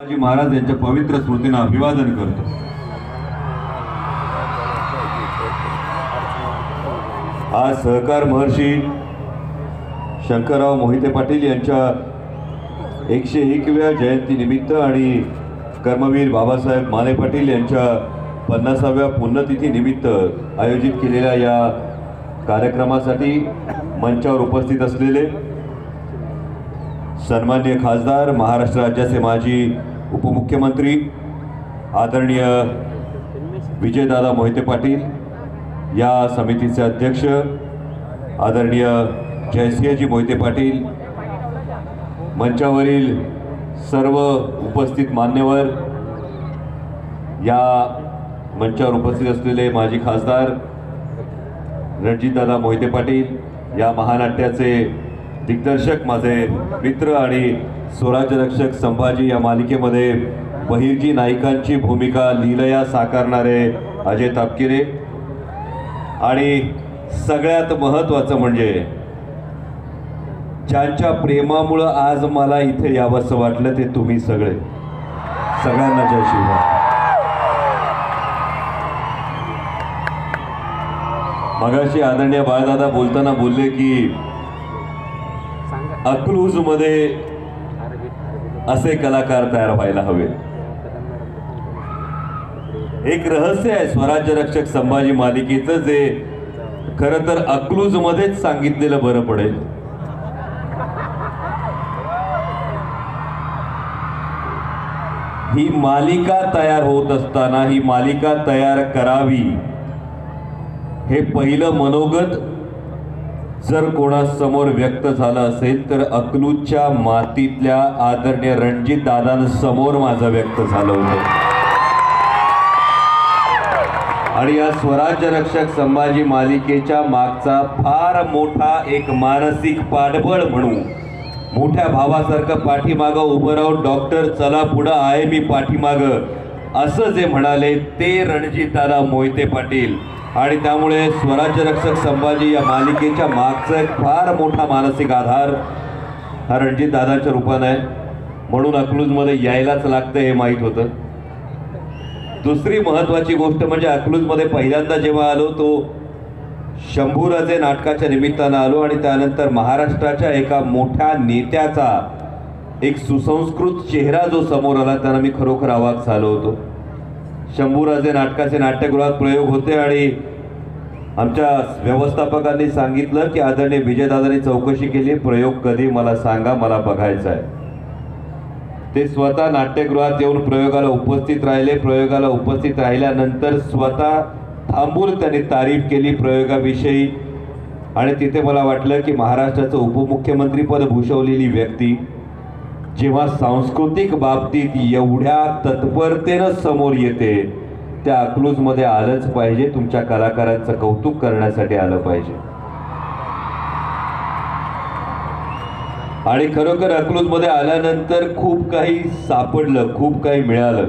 शिवाजी महाराज यांच्या पवित्र स्मृतींना अभिवादन करतो. आज सहकार महर्षी शंकरराव मोहिते पाटील यांच्या एकशे एकव्या जयंतीनिमित्त आणि कर्मवीर बाबासाहेब माने पाटील यांच्या पन्नासाव्या पुण्यतिथीनिमित्त आयोजित केलेल्या या कार्यक्रमासाठी मंचावर उपस्थित असलेले सन्मान्य खासदार महाराष्ट्र राज्याचे माजी उपमुख्यमंत्री आदरणीय विजयदादा मोहिते पाटील या समितीचे अध्यक्ष आदरणीय जयसिंहजी मोहिते पाटील मंचावरील सर्व उपस्थित मान्यवर या मंचावर उपस्थित असलेले माजी खासदार रणजितदादा मोहिते पाटील या महानाट्याचे दिग्दर्शक माझे मित्र आणि स्वराज्यरक्षक संभाजी या मालिकेमध्ये बहिर्जी नायकांची भूमिका लीलया साकारणारे अजय तापकिरे. आणि सगळ्यात महत्त्वाचं म्हणजे ज्यांच्या प्रेमामुळं आज मला इथे यावंसं वाटलं ते तुम्ही सगळे. सगळ्यांना जय शिवराय मगाशी आदरणीय बाळदादा बोलताना बोलले की अकलूजमध्ये असे कलाकार तयार व्हायला हवे एक रहस्य आहे स्वराज्य रक्षक संभाजी मालिकेचं जे खरं तर अकलूज मध्येच सांगितलेलं बरं पडेल. ही मालिका तयार होत असताना ही मालिका तयार करावी हे पहिलं मनोगत जर कोणासमोर व्यक्त झालं असेल तर अकलूजच्या मातीतल्या आदरणीय रणजित दादांसमोर माझं व्यक्त झालं होतं. आणि या स्वराज्य रक्षक संभाजी मालिकेच्या मागचा फार मोठा एक मानसिक पाठबळ म्हणू मोठ्या भावासारखं पाठीमागं उभं राहून डॉक्टर चला पुढं आहे मी पाठीमागं. असं जे म्हणाले ते रणजितारा मोहिते पाटील. आणि त्यामुळे स्वराज्य रक्षक संभाजी या मालिकेच्या मागचा एक फार मोठा मानसिक आधार हा रणजितदादाच्या रूपानं आहे. म्हणून अकलूजमध्ये यायलाच लागतं हे माहीत होतं. दुसरी महत्त्वाची गोष्ट म्हणजे अकलूजमध्ये पहिल्यांदा जेव्हा आलो तो शंभूराजे नाटकाच्या निमित्तानं आलो आणि त्यानंतर महाराष्ट्राच्या एका मोठ्या नेत्याचा एक सुसंस्कृत चेहरा जो समोर आला त्यांना मी खरोखर आवाज झालो होतो. शंभूराजे नाटकाचे नाट्यगृहात प्रयोग होते आणि आमच्या व्यवस्थापकांनी सांगितलं की आदरणीय विजयदादांनी चौकशी केली प्रयोग कधी मला सांगा मला बघायचा आहे. ते स्वतः नाट्यगृहात येऊन प्रयोगाला उपस्थित राहिले. प्रयोगाला उपस्थित राहिल्यानंतर स्वतः थांबून त्यांनी तारीफ केली प्रयोगाविषयी. आणि तिथे मला वाटलं की महाराष्ट्राचं उपमुख्यमंत्रीपद भूषवलेली व्यक्ती जेव्हा सांस्कृतिक बाबतीत एवढ्या तत्परतेनं समोर येते त्या अकलूजमध्ये आलंच पाहिजे तुमच्या कलाकारांचं कौतुक करण्यासाठी आलं पाहिजे. आणि खरोखर अकलूजमध्ये आल्यानंतर खूप काही सापडलं खूप काही मिळालं.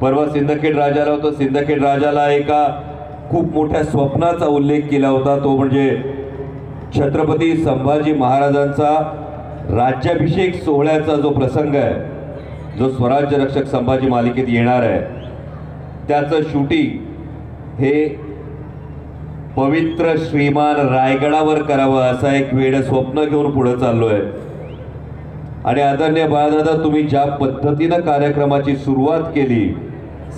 परवा सिंदखेड राजाला होतं. सिंदखेड राजाला एका खूप मोठ्या स्वप्नाचा उल्लेख केला होता तो म्हणजे छत्रपती संभाजी महाराजांचा राज्याभिषेक सोहळ्याचा जो प्रसंग आहे जो स्वराज्य रक्षक संभाजी मालिकेत येणार आहे त्याचं शूटिंग हे पवित्र श्रीमान रायगडावर करावं असा एक वेळ स्वप्न घेऊन पुढे चाललो आहे आणि आदरणीय बाळदादा तुम्ही ज्या पद्धतीनं कार्यक्रमाची सुरुवात केली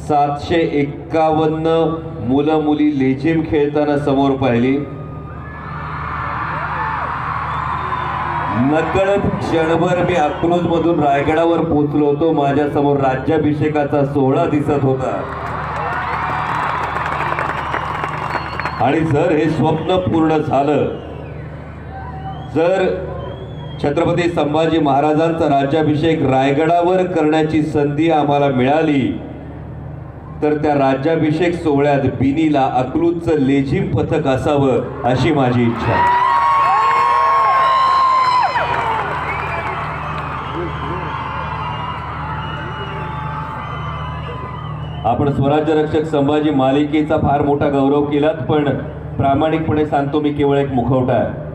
सातशे एक्कावन्न मुलं मुली लेझिम खेळताना समोर पाहिली नकळत क्षणभर मी अकलूज मधून रायगडावर पोचलो होतो. माझ्यासमोर राज्याभिषेकाचा सोहळा दिसत होता. आणि जर हे स्वप्न पूर्ण झालं. जर छत्रपती संभाजी महाराजांचा राज्याभिषेक रायगडावर करण्याची संधी आम्हाला मिळाली. तर त्या राज्याभिषेक सोहळ्यात बिनीला अकलूजचं लेझिम पथक असावं अशी माझी इच्छा. आपण स्वराज्य रक्षक संभाजी मालिकेचा फार मोठा गौरव केलात पण प्रामाणिकपणे सांगतो मी केवळ एक मुखवटा. आहे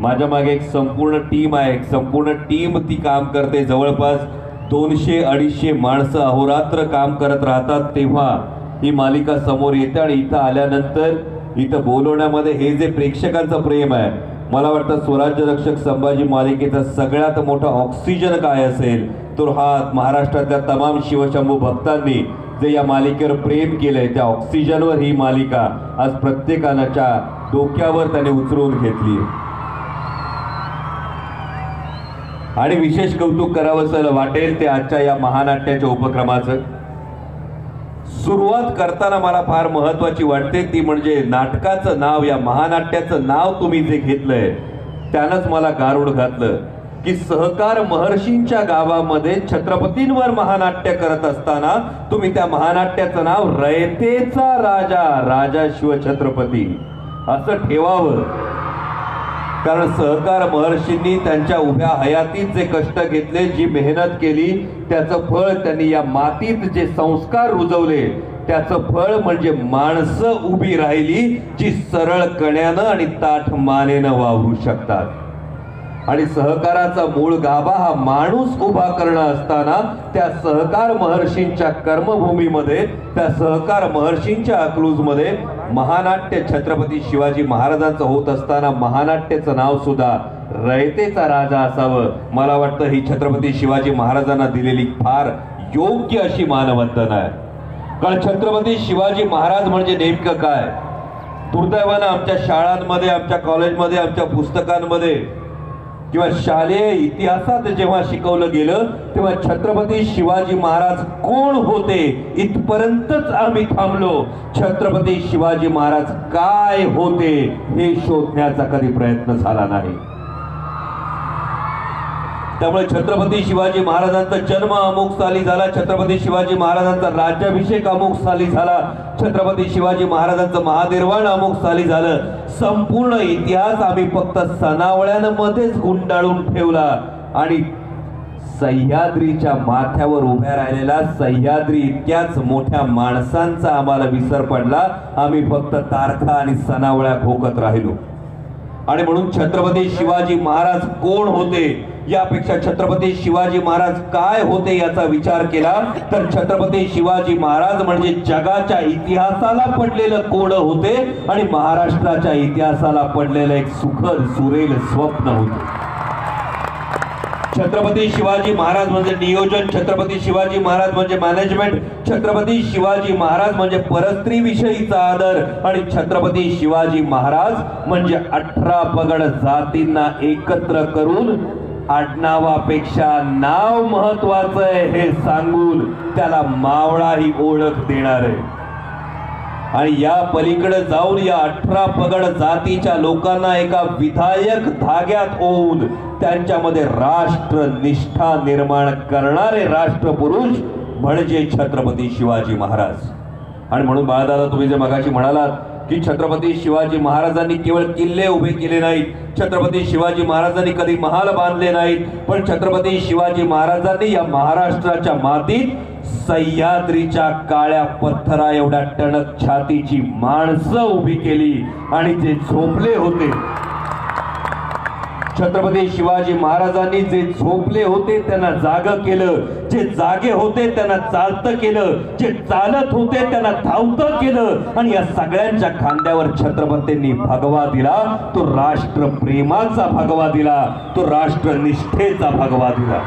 माझ्या मागे एक संपूर्ण टीम आहे एक संपूर्ण टीम ती काम करते. जवळपास दोनशे अडीचशे माणसं अहोरात्र काम करत राहतात तेव्हा ही मालिका समोर येते आणि इथं आल्यानंतर इथं बोलवण्यामध्ये हे जे प्रेक्षकांचं प्रेम आहे मला वाटतं स्वराज्य रक्षक संभाजी मालिकेचा सगळ्यात मोठा ऑक्सिजन काय असेल तो हा महाराष्ट्रातल्या तमाम शिवशंभू भक्तांनी जे या मालिकेवर प्रेम केलंय त्या ऑक्सिजनवर ही मालिका आज प्रत्येकानाच्या डोक्यावर त्याने उचलून घेतली आणि विशेष कौतुक करावंसं वाटेल ते आजच्या या महानाट्याच्या उपक्रमाचं. सुरुवात करताना मला फार महत्वाची वाटते ती म्हणजे नाटकाचं नाव या महानाट्याचं नाव तुम्ही जे घेतलंय त्यानंच मला गारुड घातलं. की सहकार महर्षींच्या गावामध्ये छत्रपतींवर महानाट्य करत असताना तुम्ही त्या महानाट्याचं नाव रयतेचा राजा राजा शिवछत्रपती असं ठेवावं. कारण सहकार महर्षींनी त्यांच्या उभ्या हयातीत जे कष्ट घेतले जी मेहनत केली त्याचं फळ त्यांनी या मातीत जे संस्कार रुजवले त्याचं फळ म्हणजे माणसं उभी राहिली जी सरळ कण्यानं आणि ताठ मानेनं वावरू शकतात. आणि सहकाराचा मूळ गाभा हा माणूस उभा करणं असताना त्या सहकार महर्षींच्या कर्मभूमीमध्ये त्या सहकार महर्षींच्या अकलूजमध्ये महानाट्य छत्रपती शिवाजी महाराजांचं होत असताना महानाट्याचं नाव सुद्धा रयतेचा राजा असावं. मला वाटतं ही छत्रपती शिवाजी महाराजांना दिलेली फार योग्य अशी मानवंदना आहे. कारण छत्रपती शिवाजी महाराज म्हणजे नेमकं काय? दुर्दैवानं आमच्या शाळांमध्ये आमच्या कॉलेजमध्ये आमच्या पुस्तकांमध्ये किंवा शालेय इतिहासात जेव्हा शिकवलं गेलं तेव्हा छत्रपती शिवाजी महाराज कोण होते? इथपर्यंतच आम्ही थांबलो. छत्रपती शिवाजी महाराज काय होते हे शोधण्याचा कधी प्रयत्न झाला नाही. त्यामुळे छत्रपती शिवाजी महाराजांचा जन्म अमुक साली झाला छत्रपती शिवाजी महाराजांचा राज्याभिषेक अमुक साली झाला छत्रपती शिवाजी महाराजांचं महानिर्वाण अमुक साली झालं संपूर्ण इतिहास आम्ही फक्त सणावळ्यांमध्येच गुंडाळून ठेवला. आणि सह्याद्रीच्या माथ्यावर उभ्या राहिलेला सह्याद्री इतक्याच मोठ्या माणसांचा आम्हाला विसर पडला. आम्ही फक्त तारखा आणि सणावळ्या खोकत राहिलो. आणि म्हणून छत्रपती शिवाजी महाराज कोण होते? यापेक्षा छत्रपती शिवाजी महाराज काय होते याचा विचार केला तर छत्रपती शिवाजी महाराज म्हणजे जगाच्या इतिहासाला पडलेलं कोण होते आणि महाराष्ट्राच्या इतिहासाला पडलेलं एक सुखद सुरेल स्वप्न होते. छत्रपती शिवाजी महाराज म्हणजे नियोजन छत्रपती शिवाजी महाराज म्हणजे मॅनेजमेंट छत्रपती शिवाजी महाराज म्हणजे परस्त्री विषयीचा आदर आणि छत्रपती शिवाजी महाराज म्हणजे अठरा पगड जातींना एकत्र करून आडनावापेक्षा नाव महत्वाचं आहे हे सांगून त्याला मावळा ही ओळख देणार आहे. आणि या पलीकडे जाऊन या अठरा पगड जातीच्या लोकांना एका विधायक धाग्यात होऊन त्यांच्यामध्ये राष्ट्र निष्ठा निर्माण करणारे राष्ट्रपुरुष म्हणजे छत्रपती शिवाजी महाराज. आणि म्हणून बाळदादा तुम्ही जे मगाशी म्हणालात की छत्रपती शिवाजी महाराजांनी केवळ किल्ले उभे केले नाहीत छत्रपती शिवाजी महाराजांनी कधी महाल बांधले नाहीत पण छत्रपती शिवाजी महाराजांनी या महाराष्ट्राच्या मातीत सह्याद्रीच्या काळ्या पत्थरा एवढ्या टणक छातीची माणसं उभी केली आणि जे झोपले होते छत्रपती शिवाजी महाराजांनी जे झोपले होते त्यांना जाग केलं. जे जागे होते त्यांना चालतं केलं. जे चालत होते त्यांना धावतं केलं. आणि या सगळ्यांच्या खांद्यावर छत्रपतींनी भगवा दिला. तो राष्ट्र प्रेमाचा भगवा दिला. तो राष्ट्र निष्ठेचा भगवा दिला.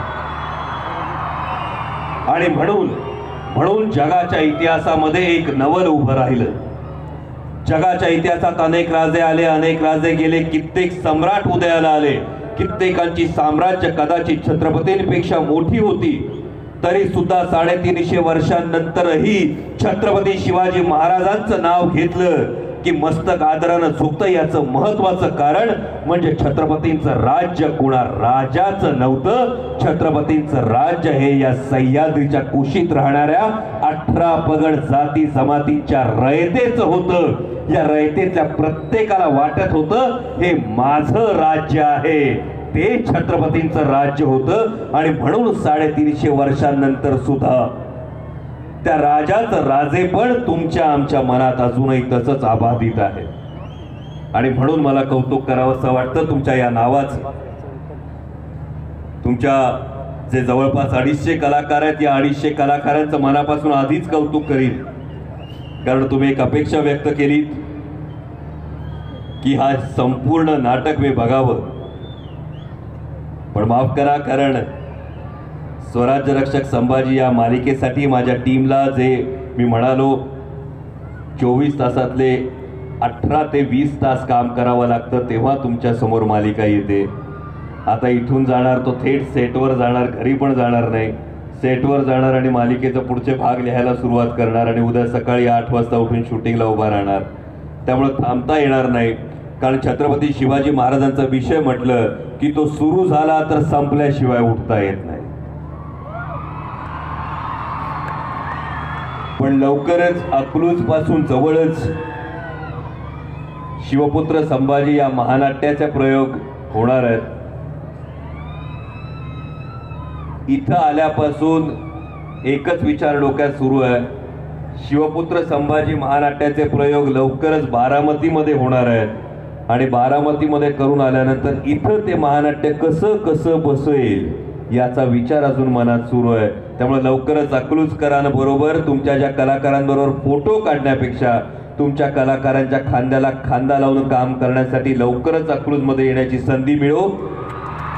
आणि म्हणून म्हणून जगाच्या इतिहासामध्ये एक नवल उभं राहिलं. जगाच्या इतिहासात अनेक राजे आले अनेक राजे गेले कित्येक सम्राट उदयाला आले कित्येकांची साम्राज्य कदाचित छत्रपतींपेक्षा मोठी होती. तरी सुद्धा साडेतीनशे वर्षांनंतरही छत्रपती शिवाजी महाराजांचं नाव घेतलं. की मस्तक आदरानं झुकतं याचं महत्वाचं कारण म्हणजे छत्रपतींचं राज्य कुणा राजाचं नव्हतं. छत्रपतींचं राज्य हे या सह्याद्रीच्या कुशीत राहणाऱ्या अठरा पगड जाती जमातीच्या रयतेचं होतं. या रयतेच्या प्रत्येकाला वाटत होतं हे माझं राज्य आहे. ते छत्रपतींचं राज्य होतं आणि म्हणून साडेतीनशे वर्षांनंतर सुद्धा त्या राजाचं राजेपण तुमच्या आमच्या मनात अजूनही तसंच आबाधित आहे. आणि म्हणून मला कौतुक करावं असं वाटतं तुमच्या या नावाचं. तुमच्या जे जवळपास अडीचशे कलाकार आहेत या अडीचशे कलाकारांचं मनापासून आधीच कौतुक करीन. कारण तुम्ही एक अपेक्षा व्यक्त केली की हा संपूर्ण नाटक मी बघावं. पण माफ करा कारण स्वराज्य रक्षक संभाजी या मालिकेसाठी माझ्या टीमला जे मी म्हणालो चोवीस तासातले अठरा ते वीस तास काम करावं लागतं तेव्हा तुमच्यासमोर मालिका येते. आता इथून जाणार तो थेट सेटवर जाणार घरी पण जाणार नाही. सेटवर जाणार आणि मालिकेचा पुढचे भाग लिहायला सुरुवात करणार आणि उद्या सकाळी आठ वाजता उठून शूटिंगला उभा राहणार. त्यामुळे थांबता येणार नाही. कारण छत्रपती शिवाजी महाराजांचा विषय म्हटलं की तो सुरू झाला तर संपल्याशिवाय उठता येत नाही पण लवकरच अकलूजपासून जवळच शिवपुत्र संभाजी या महानाट्याचा प्रयोग होणार आहेत इथं आल्यापासून एकच विचार डोक्यात सुरू आहे. शिवपुत्र संभाजी महानाट्याचे प्रयोग लवकरच बारामतीमध्ये होणार आहेत आणि बारामतीमध्ये करून आल्यानंतर इथं ते महानाट्य कसं कसं बसेल याचा विचार अजून मनात सुरू आहे. त्यामुळे लवकरच अकलूजकरांबरोबर तुमच्या ज्या कलाकारांबरोबर फोटो काढण्यापेक्षा तुमच्या कलाकारांच्या खांद्याला खांदा लावून काम करण्यासाठी लवकरच अकलूजमध्ये येण्याची संधी मिळो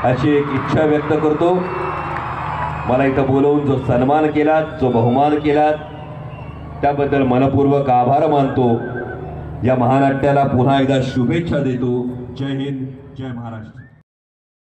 अशी एक इच्छा व्यक्त करतो. मला इथं बोलवून जो सन्मान केलात जो बहुमान केलात त्याबद्दल मनपूर्वक आभार मानतो. या महानाट्याला पुन्हा एकदा शुभेच्छा देतो. जय हिंद जय महाराष्ट्र.